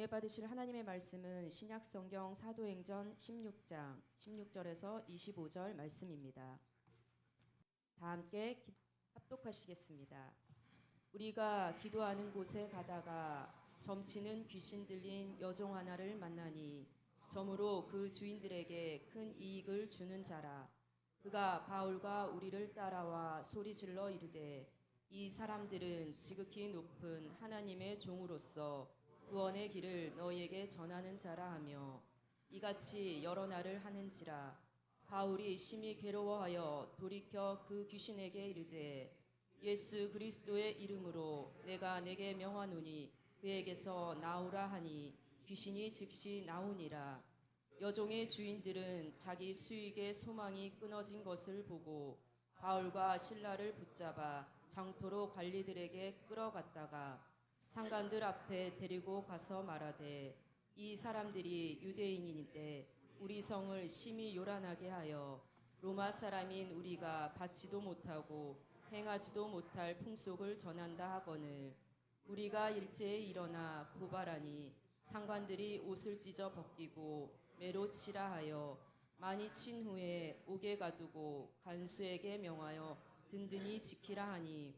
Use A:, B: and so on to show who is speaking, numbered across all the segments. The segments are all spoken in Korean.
A: 네, 받으실 하나님의 말씀은 신약 성경 사도행전 16장 16절에서 25절 말씀입니다. 다 함께 기- 합독하시겠습니다. 우리가 기도하는 곳에 가다가 점치는 귀신 들린 여종 하나를 만나니 점으로 그 주인들에게 큰 이익을 주는 자라 그가 바울과 우리를 따라와 소리 질러 이르되 이 사람들은 지극히 높은 하나님의 종으로서 구원의 길을 너희에게 전하는 자라 하며 이같이 여러 날을 하는지라. 바울이 심히 괴로워하여 돌이켜 그 귀신에게 이르되 예수 그리스도의 이름으로 내가 내게 명하노니 그에게서 나오라 하니 귀신이 즉시 나오니라. 여종의 주인들은 자기 수익의 소망이 끊어진 것을 보고 바울과 신라를 붙잡아 장토로 관리들에게 끌어갔다가 상관들 앞에 데리고 가서 말하되 이 사람들이 유대인인데 우리 성을 심히 요란하게 하여 로마 사람인 우리가 받지도 못하고 행하지도 못할 풍속을 전한다 하거늘. 우리가 일제에 일어나 고발하니 상관들이 옷을 찢어 벗기고 매로 치라 하여 많이 친 후에 옥에 가두고 간수에게 명하여 든든히 지키라 하니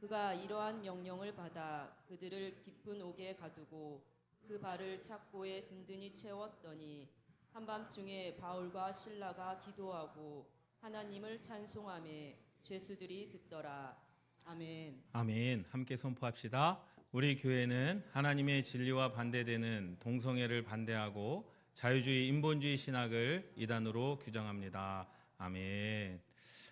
A: 그가 이러한 명령을 받아 그들을 깊은 옥에 가두고 그 발을 착고에 든든히 채웠더니 한밤중에 바울과 신라가 기도하고 하나님을 찬송하며 죄수들이 듣더라 아멘.
B: 아멘. 함께 선포합시다. 우리 교회는 하나님의 진리와 반대되는 동성애를 반대하고 자유주의 인본주의 신학을 이단으로 규정합니다. 아멘.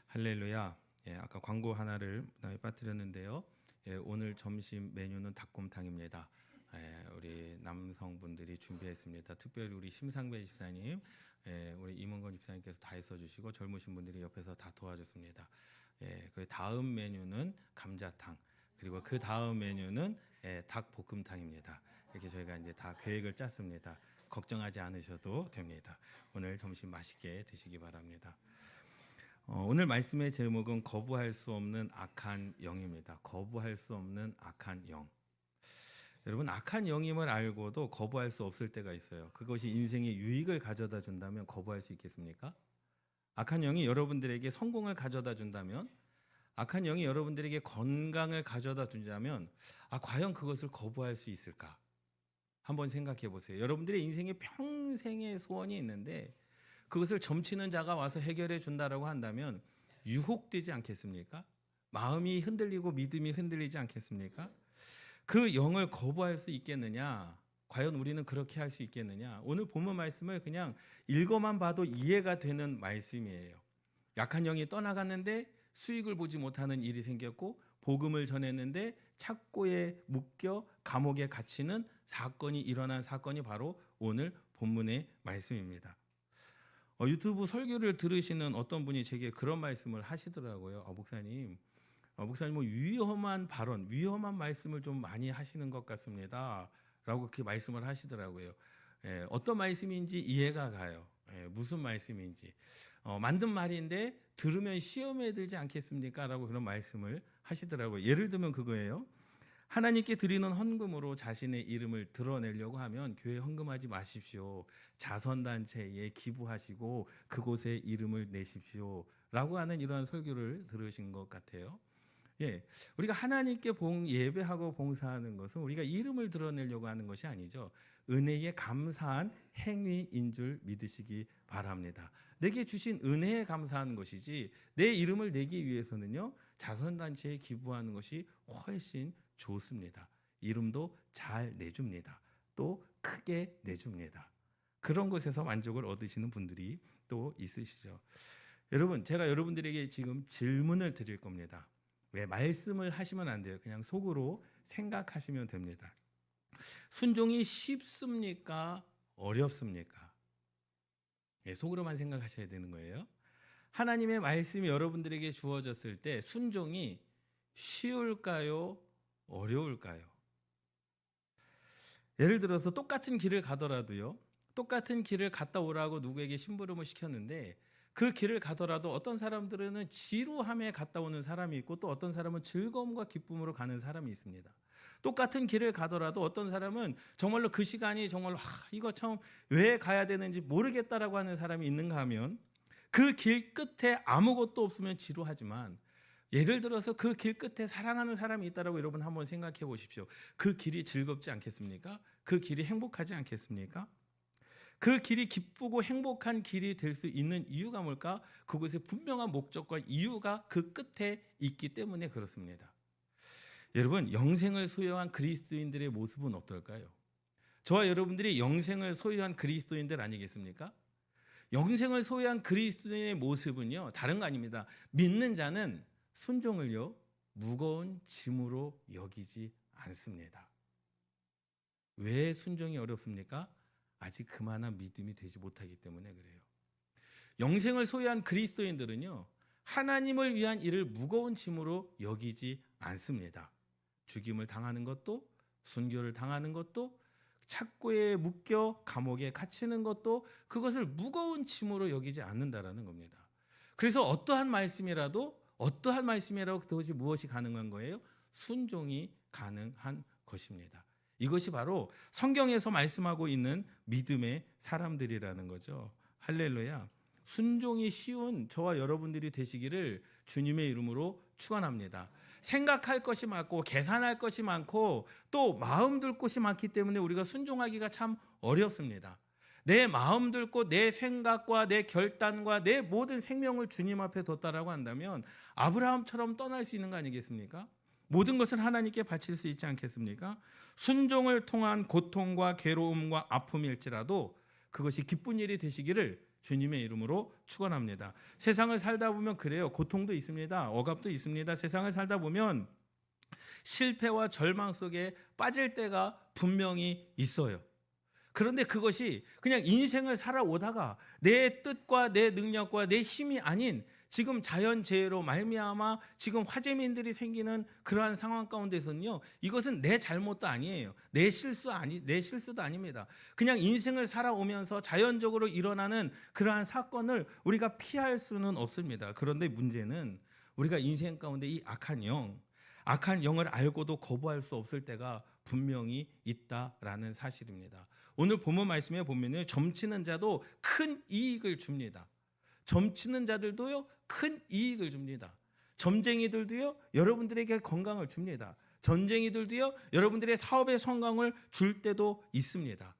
B: 할렐루야. 예, 아까 광고 하나를 빠뜨렸는데요. 예, 오늘 점심 메뉴는 닭곰탕입니다. 예, 우리 남성분들이 준비했습니다. 특별히 우리 심상배 집사님, 예, 우리 임원건 집사님께서 다 해서 주시고 젊으신 분들이 옆에서 다 도와줬습니다. 예, 그 다음 메뉴는 감자탕 그리고 그 다음 메뉴는 예, 닭볶음탕입니다. 이렇게 저희가 이제 다 계획을 짰습니다. 걱정하지 않으셔도 됩니다. 오늘 점심 맛있게 드시기 바랍니다. 어, 오늘 말씀의 제목은 거부할 수 없는 악한 영입니다. 거부할 수 없는 악한 영. 여러분 악한 영임을 알고도 거부할 수 없을 때가 있어요. 그것이 인생에 유익을 가져다 준다면 거부할 수 있겠습니까? 악한 영이 여러분들에게 성공을 가져다 준다면 악한 영이 여러분들에게 건강을 가져다 준다면 아 과연 그것을 거부할 수 있을까? 한번 생각해 보세요. 여러분들의 인생에 평생의 소원이 있는데 그것을 점치는 자가 와서 해결해 준다라고 한다면 유혹되지 않겠습니까? 마음이 흔들리고 믿음이 흔들리지 않겠습니까? 그 영을 거부할 수 있겠느냐? 과연 우리는 그렇게 할 수 있겠느냐? 오늘 본문 말씀을 그냥 읽어만 봐도 이해가 되는 말씀이에요. 약한 영이 떠나갔는데 수익을 보지 못하는 일이 생겼고 복음을 전했는데 착고에 묶여 감옥에 갇히는 사건이 일어난 사건이 바로 오늘 본문의 말씀입니다. 어, 유튜브 설교를 들으시는 어떤 분이 제게 그런 말씀을 하시더라고요. 아, 목사님, 어, 목사님 뭐 위험한 발언, 위험한 말씀을 좀 많이 하시는 것 같습니다. 라고 그렇게 말씀을 하시더라고요. 예, 어떤 말씀인지 이해가 가요. 예, 무슨 말씀인지. 어, 만든 말인데 들으면 시험에 들지 않겠습니까? 라고 그런 말씀을 하시더라고요. 예를 들면 그거예요. 하나님께 드리는 헌금으로 자신의 이름을 드러내려고 하면 교회 헌금하지 마십시오. 자선단체에 기부하시고 그곳에 이름을 내십시오. 라고 하는 이러한 설교를 들으신 것 같아요. 예, 우리가 하나님께 봉, 예배하고 봉사하는 것은 우리가 이름을 드러내려고 하는 것이 아니죠. 은혜에 감사한 행위인 줄 믿으시기 바랍니다. 내게 주신 은혜에 감사하는 것이지 내 이름을 내기 위해서는요 자선단체에 기부하는 것이 훨씬 좋습니다. 이름도 잘 내줍니다. 또 크게 내줍니다. 그런 것에서 만족을 얻으시는 분들이 또 있으시죠. 여러분, 제가 여러분들에게 지금 질문을 드릴 겁니다. 왜 말씀을 하시면 안 돼요. 그냥 속으로 생각하시면 됩니다. 순종이 쉽습니까? 어렵습니까? 예, 속으로만 생각하셔야 되는 거예요. 하나님의 말씀이 여러분들에게 주어졌을 때 순종이 쉬울까요? 어려울까요? 예를 들어서 똑같은 길을 가더라도요. 똑같은 길을 갔다 오라고 누구에게 심부름을 시켰는데 그 길을 가더라도 어떤 사람들은 지루함에 갔다 오는 사람이 있고 또 어떤 사람은 즐거움과 기쁨으로 가는 사람이 있습니다. 똑같은 길을 가더라도 어떤 사람은 정말로 그 시간이 정말로 아, 이거 참 왜 가야 되는지 모르겠다라고 하는 사람이 있는가 하면 그 길 끝에 아무것도 없으면 지루하지만 예를 들어서 그 길 끝에 사랑하는 사람이 있다라고 여러분 한번 생각해 보십시오. 그 길이 즐겁지 않겠습니까? 그 길이 행복하지 않겠습니까? 그 길이 기쁘고 행복한 길이 될 수 있는 이유가 뭘까? 그곳에 분명한 목적과 이유가 그 끝에 있기 때문에 그렇습니다. 여러분, 영생을 소유한 그리스도인들의 모습은 어떨까요? 저와 여러분들이 영생을 소유한 그리스도인들 아니겠습니까? 영생을 소유한 그리스도인의 모습은요, 다른 거 아닙니다. 믿는 자는 순종을요, 무거운 짐으로 여기지 않습니다. 왜 순종이 어렵습니까? 아직 그만한 믿음이 되지 못하기 때문에 그래요. 영생을 소유한 그리스도인들은요, 하나님을 위한 일을 무거운 짐으로 여기지 않습니다. 죽임을 당하는 것도, 순교를 당하는 것도, 착고에 묶여 감옥에 갇히는 것도 그것을 무거운 짐으로 여기지 않는다라는 겁니다. 그래서 어떠한 말씀이라도 어떠한 말씀이라도 그것이 무엇이 가능한 거예요? 순종이 가능한 것입니다. 이것이 바로 성경에서 말씀하고 있는 믿음의 사람들이라는 거죠. 할렐루야. 순종이 쉬운 저와 여러분들이 되시기를 주님의 이름으로 축원합니다. 생각할 것이 많고 계산할 것이 많고 또 마음 둘 곳이 많기 때문에 우리가 순종하기가 참 어렵습니다. 내 마음 들고 내 생각과 내 결단과 내 모든 생명을 주님 앞에 뒀다라고 한다면 아브라함처럼 떠날 수 있는 거 아니겠습니까? 모든 것을 하나님께 바칠 수 있지 않겠습니까? 순종을 통한 고통과 괴로움과 아픔일지라도 그것이 기쁜 일이 되시기를 주님의 이름으로 축원합니다. 세상을 살다 보면 그래요. 고통도 있습니다. 억압도 있습니다. 세상을 살다 보면 실패와 절망 속에 빠질 때가 분명히 있어요. 그런데 그것이 그냥 인생을 살아오다가 내 뜻과 내 능력과 내 힘이 아닌 지금 자연재해로 말미암아 지금 화재민들이 생기는 그러한 상황 가운데서는요 이것은 내 잘못도 아니에요. 내 실수 아니 내 실수도 아닙니다. 그냥 인생을 살아오면서 자연적으로 일어나는 그러한 사건을 우리가 피할 수는 없습니다. 그런데 문제는 우리가 인생 가운데 이 악한 영 악한 영을 알고도 거부할 수 없을 때가 분명히 있다라는 사실입니다. 오늘 본문 말씀에 보면요. 점치는 자도 큰 이익을 줍니다. 점치는 자들도요. 큰 이익을 줍니다. 점쟁이들도요. 여러분들에게 건강을 줍니다. 전쟁이들도요. 여러분들의 사업의 성공을 줄 때도 있습니다.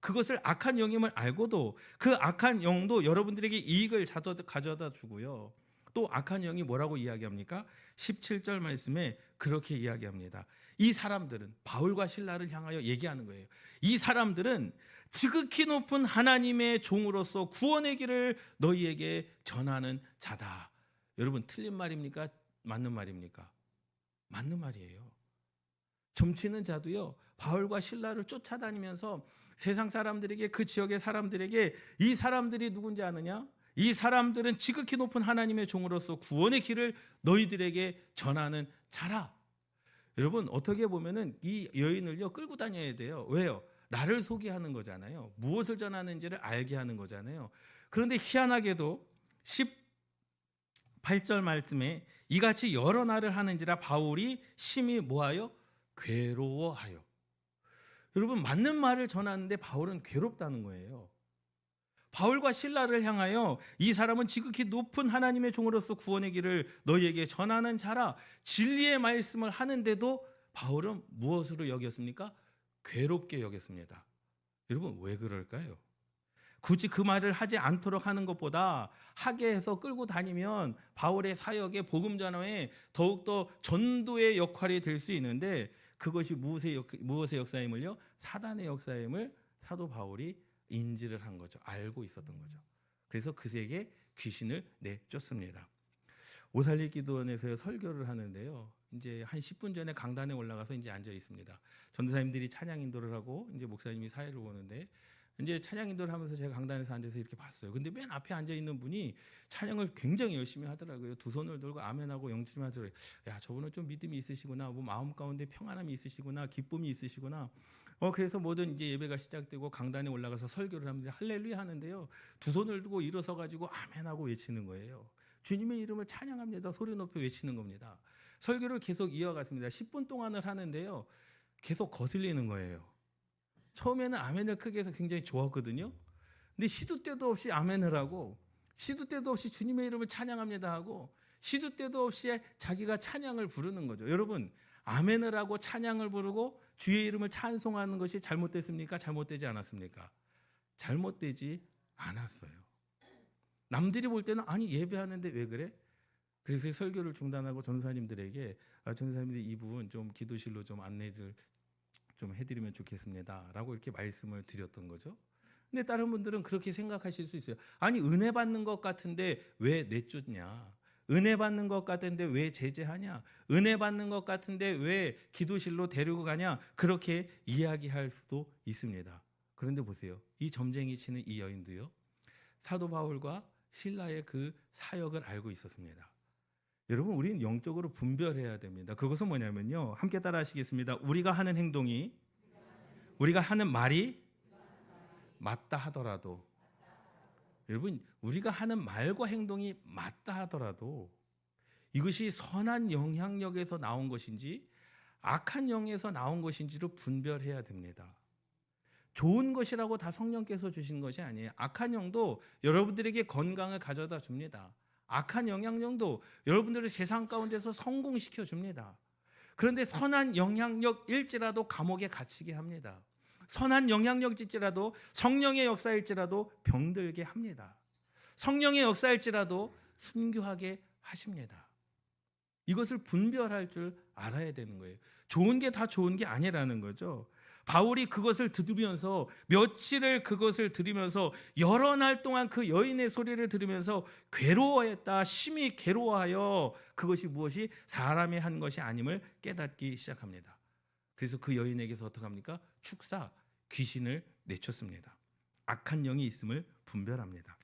B: 그것을 악한 영임을 알고도 그 악한 영도 여러분들에게 이익을 가져다 주고요. 또 악한 영이 뭐라고 이야기합니까? 17절 말씀에 그렇게 이야기합니다. 이 사람들은 바울과 신라를 향하여 얘기하는 거예요. 이 사람들은 지극히 높은 하나님의 종으로서 구원의 길을 너희에게 전하는 자다. 여러분 틀린 말입니까? 맞는 말입니까? 맞는 말이에요. 점치는 자도요. 바울과 신라를 쫓아다니면서 세상 사람들에게 그 지역의 사람들에게 이 사람들이 누군지 아느냐? 이 사람들은 지극히 높은 하나님의 종으로서 구원의 길을 너희들에게 전하는 자라. 여러분 어떻게 보면은 이 여인을요 끌고 다녀야 돼요. 왜요? 나를 소개하는 거잖아요. 무엇을 전하는지를 알게 하는 거잖아요. 그런데 희한하게도 18절 말씀에 이같이 여러 날을 하는지라 바울이 심히 뭐하여 괴로워하여. 여러분 맞는 말을 전하는데 바울은 괴롭다는 거예요. 바울과 신라를 향하여 이 사람은 지극히 높은 하나님의 종으로서 구원의 길을 너희에게 전하는 자라 진리의 말씀을 하는데도 바울은 무엇으로 여겼습니까? 괴롭게 여겼습니다. 여러분 왜 그럴까요? 굳이 그 말을 하지 않도록 하는 것보다 하게 해서 끌고 다니면 바울의 사역의 복음 전환에 더욱더 전도의 역할이 될 수 있는데 그것이 무엇의, 역, 무엇의 역사임을요? 사단의 역사임을 사도 바울이 인지를 한 거죠. 알고 있었던 거죠. 그래서 그에게 귀신을 내쫓습니다. 오살리 기도원에서 설교를 하는데요. 이제 한 10분 전에 강단에 올라가서 이제 앉아 있습니다. 전도사님들이 찬양 인도를 하고 이제 목사님이 사회를 보는데 이제 찬양 인도를 하면서 제가 강단에서 앉아서 이렇게 봤어요. 근데 맨 앞에 앉아 있는 분이 찬양을 굉장히 열심히 하더라고요. 두 손을 들고 아멘하고 영주님 하더라고요. 야, 저분은 좀 믿음이 있으시구나. 뭐 마음 가운데 평안함이 있으시구나. 기쁨이 있으시구나. 어 그래서 모든 이제 예배가 시작되고 강단에 올라가서 설교를 하면서 할렐루야 하는데요. 두 손을 들고 일어서 가지고 아멘하고 외치는 거예요. 주님의 이름을 찬양합니다. 소리 높여 외치는 겁니다. 설교를 계속 이어갔습니다. 10분 동안을 하는데요. 계속 거슬리는 거예요. 처음에는 아멘을 크게 해서 굉장히 좋았거든요. 근데 시도 때도 없이 아멘을 하고 시도 때도 없이 주님의 이름을 찬양합니다 하고 시도 때도 없이 자기가 찬양을 부르는 거죠. 여러분 아멘을 하고 찬양을 부르고 주의 이름을 찬송하는 것이 잘못됐습니까? 잘못되지 않았습니까? 잘못되지 않았어요. 남들이 볼 때는 아니 예배하는데 왜 그래? 그래서 설교를 중단하고 전사님들에게 아, 전사님들 이 부분 좀 기도실로 좀 안내를 좀 해드리면 좋겠습니다라고 이렇게 말씀을 드렸던 거죠. 근데 다른 분들은 그렇게 생각하실 수 있어요. 아니 은혜 받는 것 같은데 왜 내쫓냐? 은혜 받는 것 같은데 왜 제재하냐? 은혜 받는 것 같은데 왜 기도실로 데리고 가냐? 그렇게 이야기할 수도 있습니다. 그런데 보세요. 이 점쟁이 치는 이 여인도요. 사도 바울과 신라의 그 사역을 알고 있었습니다. 여러분, 우리는 영적으로 분별해야 됩니다. 그것은 뭐냐면요. 함께 따라 하시겠습니다. 우리가 하는 행동이 우리가 하는 말이 맞다 하더라도 여러분, 우리가 하는 말과 행동이 맞다 하더라도 이것이 선한 영향력에서 나온 것인지 악한 영에서 나온 것인지를 분별해야 됩니다. 좋은 것이라고 다 성령께서 주신 것이 아니에요. 악한 영도 여러분들에게 건강을 가져다 줍니다. 악한 영향력도 여러분들을 세상 가운데서 성공시켜 줍니다. 그런데 선한 영향력일지라도 감옥에 갇히게 합니다. 선한 영향력일지라도 성령의 역사일지라도 병들게 합니다. 성령의 역사일지라도 순교하게 하십니다. 이것을 분별할 줄 알아야 되는 거예요. 좋은 게 다 좋은 게 아니라는 거죠. 바울이 그것을 들으면서 며칠을 그것을 들으면서 여러 날 동안 그 여인의 소리를 들으면서 괴로워했다. 심히 괴로워하여 그것이 무엇이 사람이 한 것이 아님을 깨닫기 시작합니다. 그래서 그 여인에게서 어떻게 합니까? 축사 귀신을 내쫓습니다. 악한 영이 있음을 분별합니다.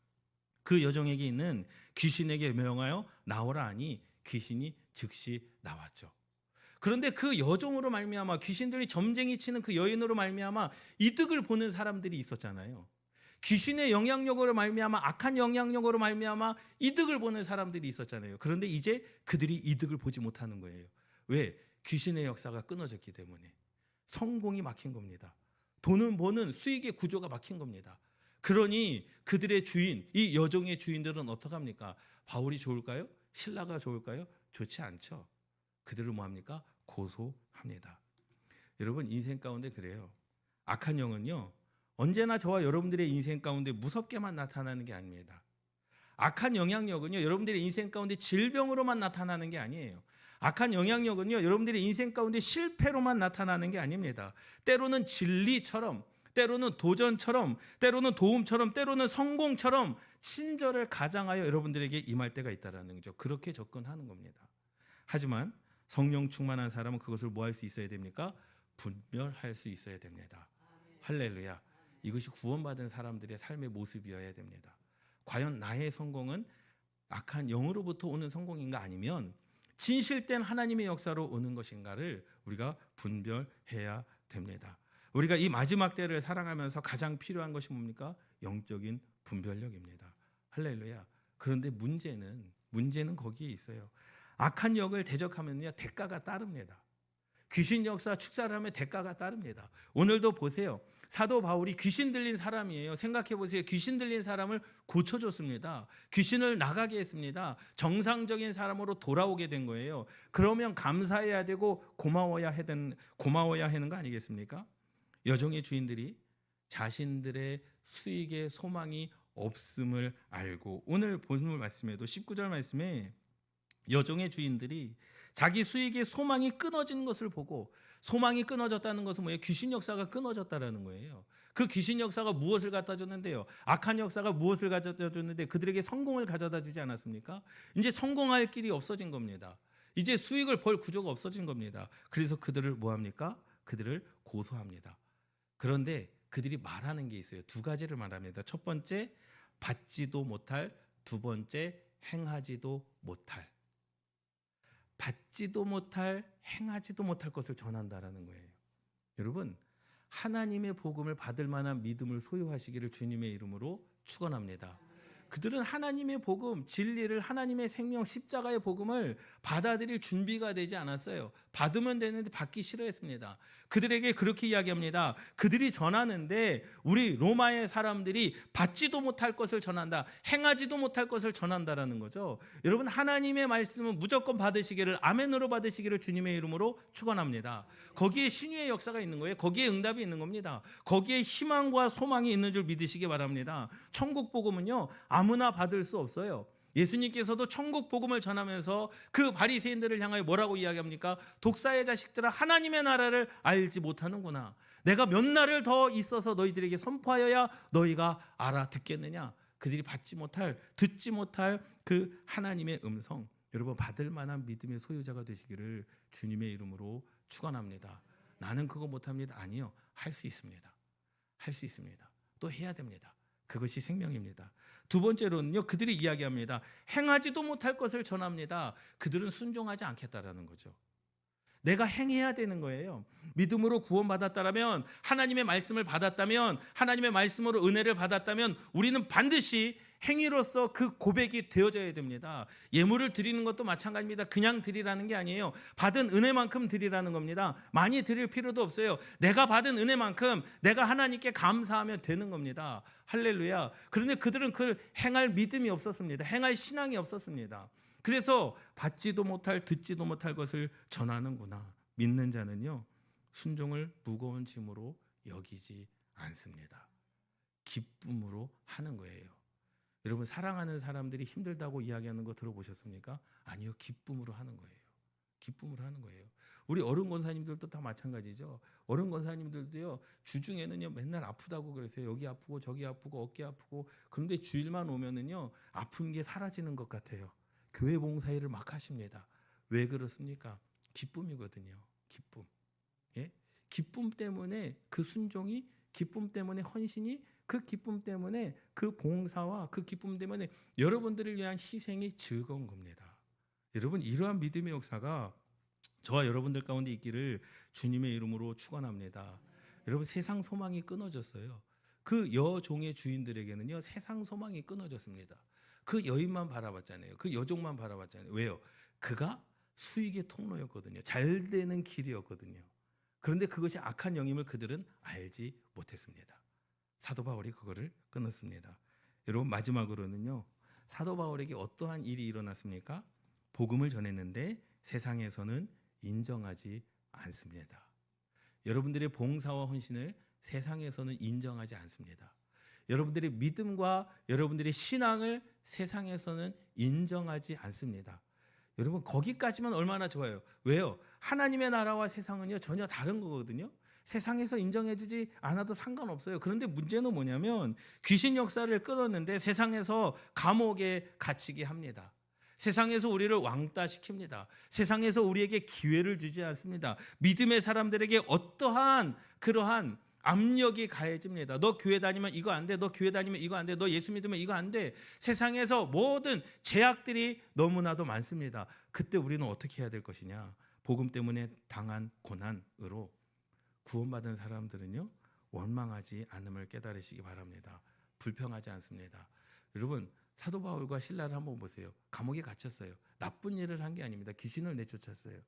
B: 그 여종에게 있는 귀신에게 명하여 나오라 하니 귀신이 즉시 나왔죠. 그런데 그 여종으로 말미암아 귀신들이 점쟁이 치는 그 여인으로 말미암아 이득을 보는 사람들이 있었잖아요. 귀신의 영향력으로 말미암아 악한 영향력으로 말미암아 이득을 보는 사람들이 있었잖아요. 그런데 이제 그들이 이득을 보지 못하는 거예요. 왜? 귀신의 역사가 끊어졌기 때문에 성공이 막힌 겁니다. 돈은 버는 수익의 구조가 막힌 겁니다. 그러니 그들의 주인, 이 여종의 주인들은 어떡합니까? 바울이 좋을까요? 신라가 좋을까요? 좋지 않죠. 그들을 뭐 합니까? 고소합니다. 여러분 인생 가운데 그래요. 악한 영은요. 언제나 저와 여러분들의 인생 가운데 무섭게만 나타나는 게 아닙니다. 악한 영향력은요. 여러분들의 인생 가운데 질병으로만 나타나는 게 아니에요. 악한 영향력은요. 여러분들의 인생 가운데 실패로만 나타나는 게 아닙니다. 때로는 진리처럼 때로는 도전처럼 때로는 도움처럼 때로는 성공처럼 친절을 가장하여 여러분들에게 임할 때가 있다라는 거죠. 그렇게 접근하는 겁니다. 하지만 성령 충만한 사람은 그것을 뭐 할 수 있어야 됩니까? 분별할 수 있어야 됩니다. 할렐루야. 이것이 구원받은 사람들의 삶의 모습이어야 됩니다. 과연 나의 성공은 악한 영으로부터 오는 성공인가 아니면 진실된 하나님의 역사로 오는 것인가를 우리가 분별해야 됩니다. 우리가 이 마지막 때를 살아가면서 가장 필요한 것이 뭡니까? 영적인 분별력입니다. 할렐루야. 그런데 문제는 문제는 거기에 있어요. 악한 역을 대적하면요 대가가 따릅니다. 귀신 역사 축사를 하면 대가가 따릅니다. 오늘도 보세요. 사도 바울이 귀신 들린 사람이에요. 생각해 보세요. 귀신 들린 사람을 고쳐줬습니다. 귀신을 나가게 했습니다. 정상적인 사람으로 돌아오게 된 거예요. 그러면 감사해야 되고 고마워야 하는 고마워야 하는 거 아니겠습니까? 여종의 주인들이 자신들의 수익의 소망이 없음을 알고 오늘 본문 말씀에도 19절 말씀에 여종의 주인들이 자기 수익의 소망이 끊어진 것을 보고 소망이 끊어졌다는 것은 뭐예요? 귀신 역사가 끊어졌다라는 거예요. 그 귀신 역사가 무엇을 갖다 줬는데요? 악한 역사가 무엇을 가져다 줬는데 그들에게 성공을 가져다 주지 않았습니까? 이제 성공할 길이 없어진 겁니다. 이제 수익을 벌 구조가 없어진 겁니다. 그래서 그들을 뭐 합니까? 그들을 고소합니다. 그런데 그들이 말하는 게 있어요. 두 가지를 말합니다. 첫 번째 받지도 못할, 두 번째 행하지도 못할. 받지도 못할, 행하지도 못할 것을 전한다라는 거예요. 여러분, 하나님의 복음을 받을 만한 믿음을 소유하시기를 주님의 이름으로 축원합니다. 그들은 하나님의 복음, 진리를 하나님의 생명 십자가의 복음을 받아들일 준비가 되지 않았어요. 받으면 되는데 받기 싫어했습니다. 그들에게 그렇게 이야기합니다. 그들이 전하는데 우리 로마의 사람들이 받지도 못할 것을 전한다. 행하지도 못할 것을 전한다라는 거죠. 여러분 하나님의 말씀은 무조건 받으시기를 아멘으로 받으시기를 주님의 이름으로 축원합니다. 거기에 신유의 역사가 있는 거예요. 거기에 응답이 있는 겁니다. 거기에 희망과 소망이 있는 줄 믿으시기 바랍니다. 천국 복음은요. 나 받을 수 없어요. 예수님께서도 천국 복음을 전하면서 그 바리새인들을 향하여 뭐라고 이야기합니까? 독사의 자식들아 하나님의 나라를 알지 못하는구나. 내가 몇 날을 더 있어서 너희들에게 선포하여야 너희가 알아듣겠느냐? 그들이 받지 못할 듣지 못할 그 하나님의 음성. 여러분 받을 만한 믿음의 소유자가 되시기를 주님의 이름으로 축원합니다. 나는 그거 못합니다. 아니요. 할 수 있습니다. 할 수 있습니다. 또 해야 됩니다. 그것이 생명입니다. 두 번째로는요, 그들이 이야기합니다. 행하지도 못할 것을 전합니다. 그들은 순종하지 않겠다라는 거죠. 내가 행해야 되는 거예요. 믿음으로 구원받았다면, 하나님의 말씀을 받았다면, 하나님의 말씀으로 은혜를 받았다면, 우리는 반드시 행위로서 그 고백이 되어져야 됩니다. 예물을 드리는 것도 마찬가지입니다. 그냥 드리라는 게 아니에요. 받은 은혜만큼 드리라는 겁니다. 많이 드릴 필요도 없어요. 내가 받은 은혜만큼 내가 하나님께 감사하면 되는 겁니다. 할렐루야. 그런데 그들은 그걸 행할 믿음이 없었습니다. 행할 신앙이 없었습니다. 그래서 받지도 못할 듣지도 못할 것을 전하는구나. 믿는 자는요. 순종을 무거운 짐으로 여기지 않습니다. 기쁨으로 하는 거예요. 여러분 사랑하는 사람들이 힘들다고 이야기하는 거 들어보셨습니까? 아니요. 기쁨으로 하는 거예요. 기쁨으로 하는 거예요. 우리 어른 권사님들도 다 마찬가지죠. 어른 권사님들도요. 주중에는요. 맨날 아프다고 그러세요. 여기 아프고 저기 아프고 어깨 아프고 그런데 주일만 오면은요. 아픈 게 사라지는 것 같아요. 교회 봉사일을 막 하십니다. 왜 그렇습니까? 기쁨이거든요. 기쁨. 예? 기쁨 때문에 그 순종이 기쁨 때문에 헌신이 그 기쁨 때문에 그 봉사와 그 기쁨 때문에 여러분들을 위한 희생이 즐거운 겁니다. 여러분 이러한 믿음의 역사가 저와 여러분들 가운데 있기를 주님의 이름으로 축원합니다. 여러분 세상 소망이 끊어졌어요. 그 여종의 주인들에게는요 세상 소망이 끊어졌습니다. 그 여인만 바라봤잖아요. 그 여종만 바라봤잖아요. 왜요? 그가 수익의 통로였거든요. 잘 되는 길이었거든요. 그런데 그것이 악한 영임을 그들은 알지 못했습니다. 사도 바울이 그거를 끊었습니다. 여러분 마지막으로는요. 사도 바울에게 어떠한 일이 일어났습니까? 복음을 전했는데 세상에서는 인정하지 않습니다. 여러분들의 봉사와 헌신을 세상에서는 인정하지 않습니다. 여러분들의 믿음과 여러분들의 신앙을 세상에서는 인정하지 않습니다. 여러분 거기까지만 얼마나 좋아요. 왜요? 하나님의 나라와 세상은요 전혀 다른 거거든요. 세상에서 인정해주지 않아도 상관없어요. 그런데 문제는 뭐냐면 귀신 역사를 끊었는데 세상에서 감옥에 갇히게 합니다. 세상에서 우리를 왕따 시킵니다. 세상에서 우리에게 기회를 주지 않습니다. 믿음의 사람들에게 어떠한 그러한 압력이 가해집니다. 너 교회 다니면 이거 안 돼. 너 교회 다니면 이거 안 돼. 너 예수 믿으면 이거 안 돼. 세상에서 모든 제약들이 너무나도 많습니다. 그때 우리는 어떻게 해야 될 것이냐? 복음 때문에 당한 고난으로 구원받은 사람들은요. 원망하지 않음을 깨달으시기 바랍니다. 불평하지 않습니다. 여러분 사도 바울과 신라를 한번 보세요. 감옥에 갇혔어요. 나쁜 일을 한 게 아닙니다. 귀신을 내쫓았어요.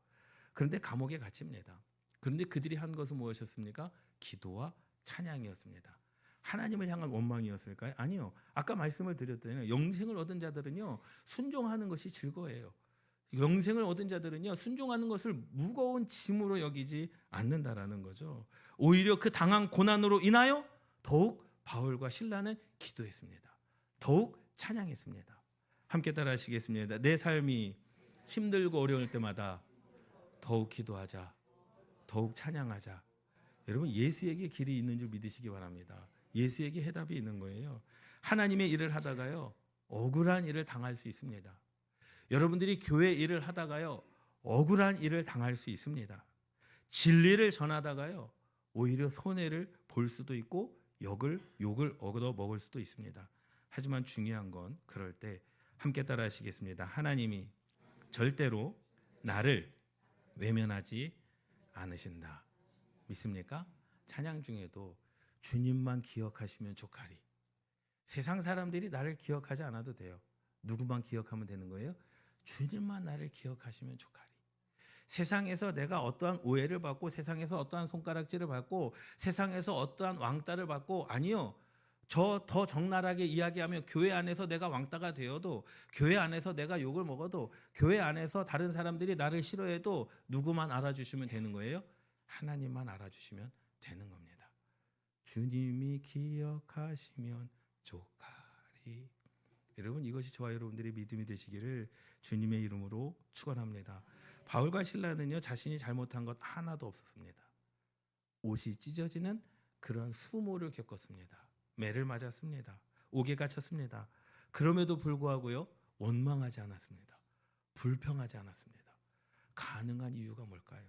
B: 그런데 감옥에 갇힙니다. 그런데 그들이 한 것은 무엇이었습니까? 기도와 찬양이었습니다. 하나님을 향한 원망이었을까요? 아니요. 아까 말씀을 드렸더니 영생을 얻은 자들은요 순종하는 것이 즐거워요. 영생을 얻은 자들은요 순종하는 것을 무거운 짐으로 여기지 않는다라는 거죠. 오히려 그 당한 고난으로 인하여 더욱 바울과 신라는 기도했습니다. 더욱 찬양했습니다. 함께 따라하시겠습니다. 내 삶이 힘들고 어려울 때마다 더욱 기도하자. 더욱 찬양하자. 여러분 예수에게 길이 있는 줄 믿으시기 바랍니다. 예수에게 해답이 있는 거예요. 하나님의 일을 하다가요 억울한 일을 당할 수 있습니다. 여러분들이 교회 일을 하다가요 억울한 일을 당할 수 있습니다. 진리를 전하다가요 오히려 손해를 볼 수도 있고 욕을 욕을 얻어 먹을 수도 있습니다. 하지만 중요한 건 그럴 때 함께 따라 하시겠습니다. 하나님이 절대로 나를 외면하지 않으신다. 믿습니까? 찬양 중에도 주님만 기억하시면 좋가리. 세상 사람들이 나를 기억하지 않아도 돼요. 누구만 기억하면 되는 거예요? 주님만 나를 기억하시면 좋가리. 세상에서 내가 어떠한 오해를 받고 세상에서 어떠한 손가락질을 받고 세상에서 어떠한 왕따를 받고 아니요. 저 더 적나라하게 이야기하면 교회 안에서 내가 왕따가 되어도 교회 안에서 내가 욕을 먹어도 교회 안에서 다른 사람들이 나를 싫어해도 누구만 알아주시면 되는 거예요? 하나님만 알아주시면 되는 겁니다. 주님이 기억하시면 좋가리. 여러분 이것이 저와 여러분들의 믿음이 되시기를 주님의 이름으로 축원합니다. 바울과 신라는요 자신이 잘못한 것 하나도 없었습니다. 옷이 찢어지는 그런 수모를 겪었습니다. 매를 맞았습니다. 옥에 갇혔습니다. 그럼에도 불구하고요 원망하지 않았습니다. 불평하지 않았습니다. 가능한 이유가 뭘까요?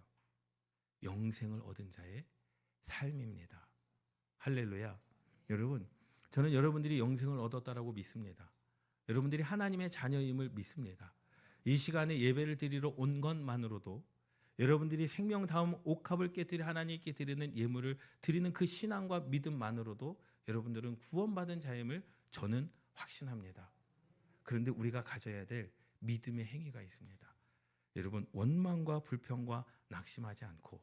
B: 영생을 얻은 자의 삶입니다. 할렐루야. 여러분, 저는 여러분들이 영생을 얻었다라고 믿습니다. 여러분들이 하나님의 자녀임을 믿습니다. 이 시간에 예배를 드리러 온 것만으로도 여러분들이 생명 다음 옥합을 깨뜨려 하나님께 드리는 예물을 드리는 그 신앙과 믿음만으로도 여러분들은 구원받은 자임을 저는 확신합니다. 그런데 우리가 가져야 될 믿음의 행위가 있습니다. 여러분 원망과 불평과 낙심하지 않고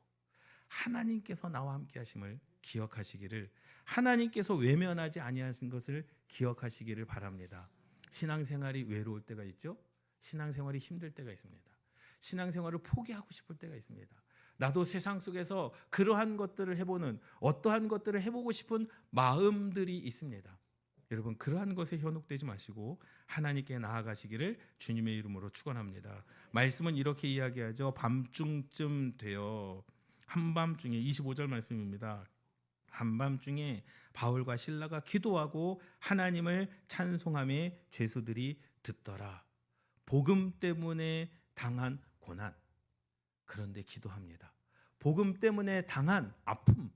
B: 하나님께서 나와 함께 하심을 기억하시기를 하나님께서 외면하지 아니하신 것을 기억하시기를 바랍니다. 신앙생활이 외로울 때가 있죠. 신앙생활이 힘들 때가 있습니다. 신앙생활을 포기하고 싶을 때가 있습니다. 나도 세상 속에서 그러한 것들을 해보는 어떠한 것들을 해보고 싶은 마음들이 있습니다. 여러분 그러한 것에 현혹되지 마시고 하나님께 나아가시기를 주님의 이름으로 축원합니다. 말씀은 이렇게 이야기하죠. 밤중쯤 되어 한밤중에 25절 말씀입니다. 한밤중에 바울과 신라가 기도하고 하나님을 찬송함에 죄수들이 듣더라. 복음 때문에 당한 고난. 그런데 기도합니다. 복음 때문에 당한 아픔.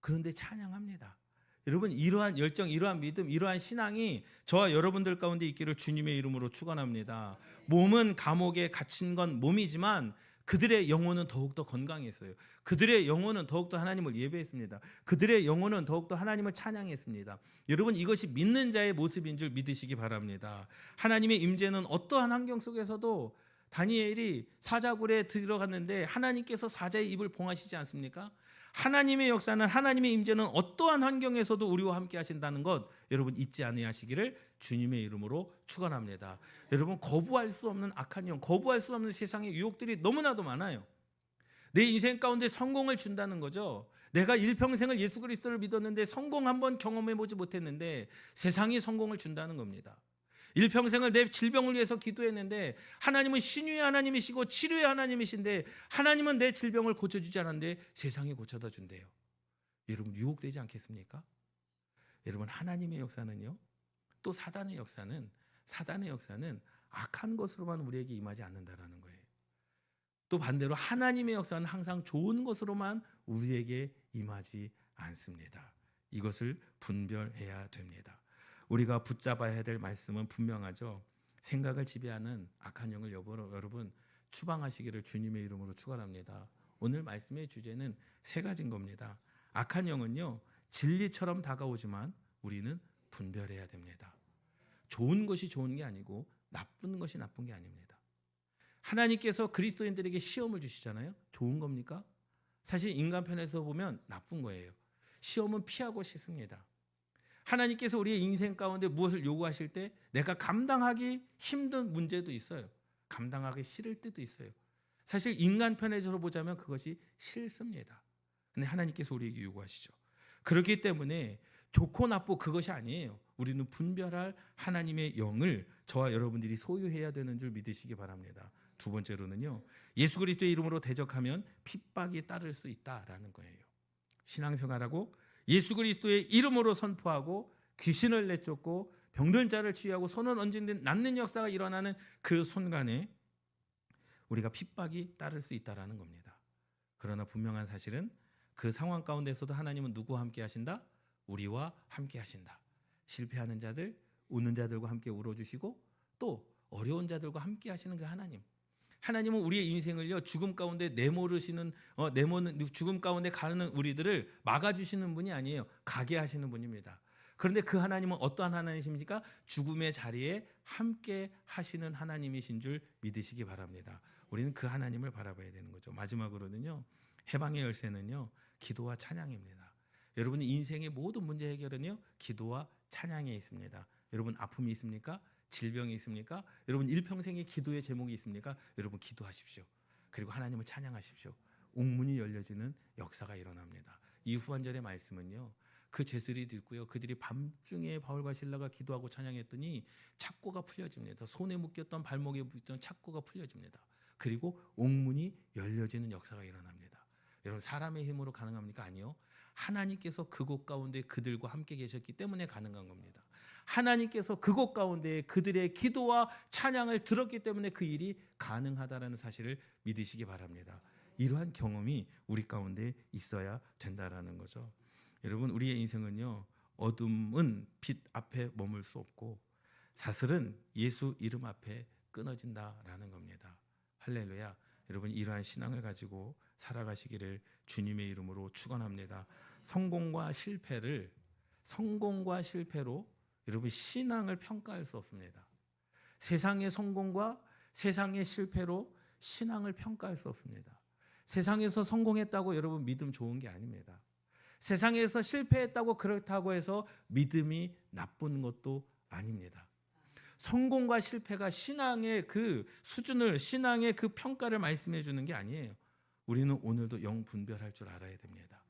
B: 그런데 찬양합니다. 여러분 이러한 열정, 이러한 믿음, 이러한 신앙이 저와 여러분들 가운데 있기를 주님의 이름으로 축원합니다. 몸은 감옥에 갇힌 건 몸이지만 그들의 영혼은 더욱더 건강했어요. 그들의 영혼은 더욱더 하나님을 예배했습니다. 그들의 영혼은 더욱더 하나님을 찬양했습니다. 여러분 이것이 믿는 자의 모습인 줄 믿으시기 바랍니다. 하나님의 임재는 어떠한 환경 속에서도 다니엘이 사자굴에 들어갔는데 하나님께서 사자의 입을 봉하시지 않습니까? 하나님의 역사는 하나님의 임재는 어떠한 환경에서도 우리와 함께 하신다는 것 여러분 잊지 아니하시기를 주님의 이름으로 축원합니다. 여러분 거부할 수 없는 악한 영, 거부할 수 없는 세상의 유혹들이 너무나도 많아요. 내 인생 가운데 성공을 준다는 거죠. 내가 일평생을 예수 그리스도를 믿었는데 성공 한번 경험해 보지 못했는데 세상이 성공을 준다는 겁니다. 일평생을 내 질병을 위해서 기도했는데 하나님은 신유의 하나님이시고 치료의 하나님이신데 하나님은 내 질병을 고쳐주지 않았는데 세상이 고쳐다 준대요. 여러분 유혹되지 않겠습니까? 여러분 하나님의 역사는요. 또 사단의 역사는 사단의 역사는 악한 것으로만 우리에게 임하지 않는다라는 거예요. 또 반대로 하나님의 역사는 항상 좋은 것으로만 우리에게 임하지 않습니다. 이것을 분별해야 됩니다. 우리가 붙잡아야 될 말씀은 분명하죠. 생각을 지배하는 악한 영을 여러분 추방하시기를 주님의 이름으로 축원합니다. 오늘 말씀의 주제는 세 가지인 겁니다. 악한 영은요 진리처럼 다가오지만 우리는 분별해야 됩니다. 좋은 것이 좋은 게 아니고 나쁜 것이 나쁜 게 아닙니다. 하나님께서 그리스도인들에게 시험을 주시잖아요. 좋은 겁니까? 사실 인간 편에서 보면 나쁜 거예요. 시험은 피하고 싶습니다. 하나님께서 우리의 인생 가운데 무엇을 요구하실 때 내가 감당하기 힘든 문제도 있어요. 감당하기 싫을 때도 있어요. 사실 인간 편에서 보자면 그것이 싫습니다. 근데 하나님께서 우리에게 요구하시죠. 그렇기 때문에 좋고 나쁘 그것이 아니에요. 우리는 분별할 하나님의 영을 저와 여러분들이 소유해야 되는 줄 믿으시기 바랍니다. 두 번째로는요. 예수 그리스도의 이름으로 대적하면 핍박이 따를 수 있다라는 거예요. 신앙생활하고 예수 그리스도의 이름으로 선포하고 귀신을 내쫓고 병든 자를 치유하고 손을 얹은 데 낫는 역사가 일어나는 그 순간에 우리가 핍박이 따를 수 있다라는 겁니다. 그러나 분명한 사실은 그 상황 가운데서도 하나님은 누구와 함께 하신다? 우리와 함께 하신다. 실패하는 자들, 우는 자들과 함께 울어주시고 또 어려운 자들과 함께 하시는 그 하나님. 하나님은 우리의 인생을요 죽음 가운데 내모르시는 어, 내모는 죽음 가운데 가는 우리들을 막아주시는 분이 아니에요 가게 하시는 분입니다. 그런데 그 하나님은 어떠한 하나님이십니까? 죽음의 자리에 함께 하시는 하나님이신 줄 믿으시기 바랍니다. 우리는 그 하나님을 바라봐야 되는 거죠. 마지막으로는요. 해방의 열쇠는요. 기도와 찬양입니다. 여러분 인생의 모든 문제 해결은요. 기도와 찬양에 있습니다. 여러분 아픔이 있습니까? 질병이 있습니까? 여러분 일평생의 기도의 제목이 있습니까? 여러분 기도하십시오. 그리고 하나님을 찬양하십시오. 옥문이 열려지는 역사가 일어납니다. 이 후반절의 말씀은요. 그 죄들이 듣고요. 그들이 밤중에 바울과 신라가 기도하고 찬양했더니 착고가 풀려집니다. 손에 묶였던 발목에 묶였던 착고가 풀려집니다. 그리고 옥문이 열려지는 역사가 일어납니다. 여러분 사람의 힘으로 가능합니까? 아니요. 하나님께서 그곳 가운데 그들과 함께 계셨기 때문에 가능한 겁니다. 하나님께서 그곳 가운데 그들의 기도와 찬양을 들었기 때문에 그 일이 가능하다라는 사실을 믿으시기 바랍니다. 이러한 경험이 우리 가운데 있어야 된다라는 거죠. 여러분 우리의 인생은요 어둠은 빛 앞에 머물 수 없고 사슬은 예수 이름 앞에 끊어진다라는 겁니다. 할렐루야. 여러분 이러한 신앙을 가지고 살아가시기를 주님의 이름으로 축원합니다. 성공과 실패를 성공과 실패로 여러분 신앙을 평가할 수 없습니다. 세상의 성공과 세상의 실패로 신앙을 평가할 수 없습니다. 세상에서 성공했다고 여러분 믿음 좋은 게 아닙니다. 세상에서 실패했다고 그렇다고 해서 믿음이 나쁜 것도 아닙니다. 성공과 실패가 신앙의 그 수준을 신앙의 그 평가를 말씀해 주는 게 아니에요. 우리는 오늘도 영 분별할 줄 알아야 됩니다.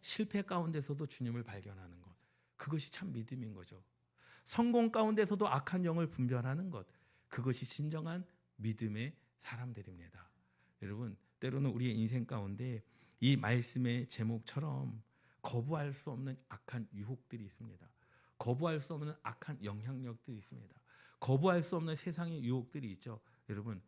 B: 실패 가운데서도 주님을 발견하는 것. 그것이 참 믿음인 거죠. 성공 가운데서도 악한 영을 분별하는 것. 그것이 진정한 믿음의 사람들입니다. 여러분, 때로는 우리의 인생 가운데 이 말씀의 제목처럼 거부할 수 없는 악한 유혹들이 있습니다. 거부할 수 없는 악한 영향력들이 있습니다. 거부할 수 없는 세상의 유혹들이 있죠. 여러분,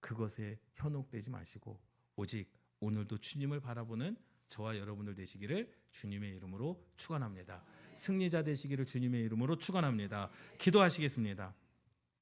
B: 그것에 현혹되지 마시고 오직 오늘도 주님을 바라보는 저와 여러분들 되시기를 주님의 이름으로 축원합니다. 승리자 되시기를 주님의 이름으로 축원합니다. 기도하시겠습니다.